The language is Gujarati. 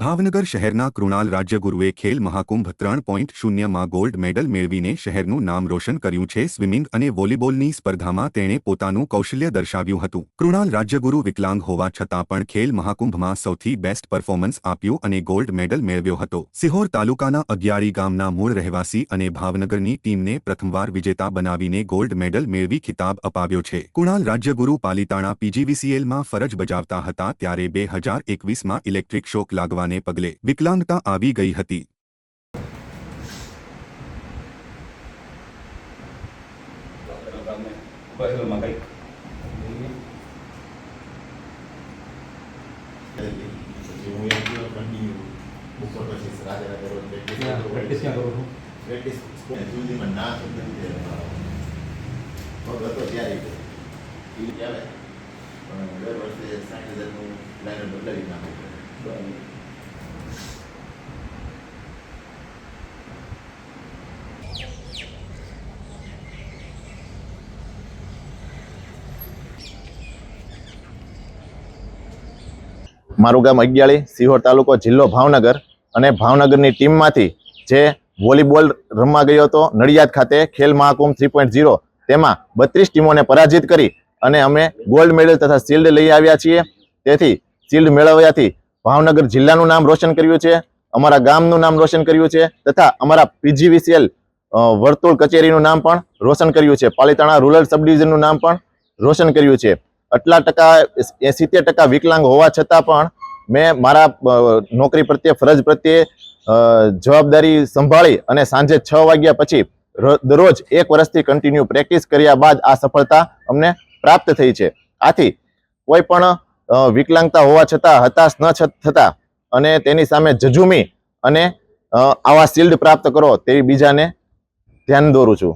ભાવનગર શહેરના કૃણાલ રાજ્યગુરુએ ખેલ મહાકુંભ ત્રણ પોઈન્ટ શૂન્યમાં ગોલ્ડ મેડલ મેળવીને શહેરનું નામ રોશન કર્યું છે. સ્વિમિંગ અને વોલીબોલની સ્પર્ધામાં તેણે પોતાનું કૌશલ્ય દર્શાવ્યું હતું. કૃણાલ રાજ્યગુરુ વિકલાંગ હોવા છતાં પણ ખેલ મહાકુંભમાં સૌથી બેસ્ટ પરફોર્મન્સ આપ્યું અને ગોલ્ડ મેડલ મેળવ્યો હતો. સિહોર તાલુકાના અગિયારી ગામના મૂળ રહેવાસી અને ભાવનગરની ટીમને પ્રથમવાર વિજેતા બનાવીને ગોલ્ડ મેડલ મેળવી ખિતાબ અપાવ્યો છે. કુણાલ રાજ્યગુરુ પાલિતાણા પીજીવીસીએલમાં ફરજ બજાવતા હતા ત્યારે બે હજાર એકવીસમાં ઇલેક્ટ્રિક શોક લાગવાને પગલે વિકલાંગતા આવી ગઈ હતી બસમાં કંઈક પછી હું એક દિવસ કન્ટિન્યુ બપોર પછી રાતે રાતે રોજ પ્રેક્ટિસ ક્યાં પ્રેક્ટિસ ક્યાં કરું છું પ્રેક્ટિસ સુધીમાં ના સુધી પગ હતો ત્યારે એ ચાલે પણ દર વર્ષે સાઠ હજારનું લાઈનર બદલાવી નાખવું પડે મારું ગામ અગિયાળી, સિહોર તાલુકો જિલ્લો ભાવનગર અને ભાવનગરની ટીમમાંથી જે વોલીબોલ રમવા ગયો હતો નડિયાદ ખાતે Khel Mahakumbh three point zero, તેમાં બત્રીસ ટીમોને પરાજિત કરી અને અમે ગોલ્ડ મેડલ તથા શિલ્ડ લઈ આવ્યા છીએ. તેથી શિલ્ડ મેળવ્યાથી ભાવનગર જિલ્લાનું નામ રોશન કર્યું છે, અમારા ગામનું નામ રોશન કર્યું છે તથા અમારા પીજીવીસીએલ વર્તુળ કચેરીનું નામ પણ રોશન કર્યું છે. પાલીતાણા રૂરલ સબ નામ પણ રોશન કર્યું છે. આટલા ટકા સિત્તેર ટકા વિકલાંગ હોવા છતાં પણ મેં મારા નોકરી પ્રત્યે, ફરજ પ્રત્યે જવાબદારી સંભાળી અને સાંજે છ વાગ્યા પછી દરરોજ એક વર્ષથી કન્ટિન્યુ પ્રેક્ટિસ કર્યા બાદ આ સફળતા અમને પ્રાપ્ત થઈ છે. આથી કોઈ પણ વિકલાંગતા હોવા છતાં, હતાશ ન થતા અને તેની સામે જજુમી અને આવા શિલ્ડ પ્રાપ્ત કરો તેવી બીજાને ધ્યાન દોરું છું.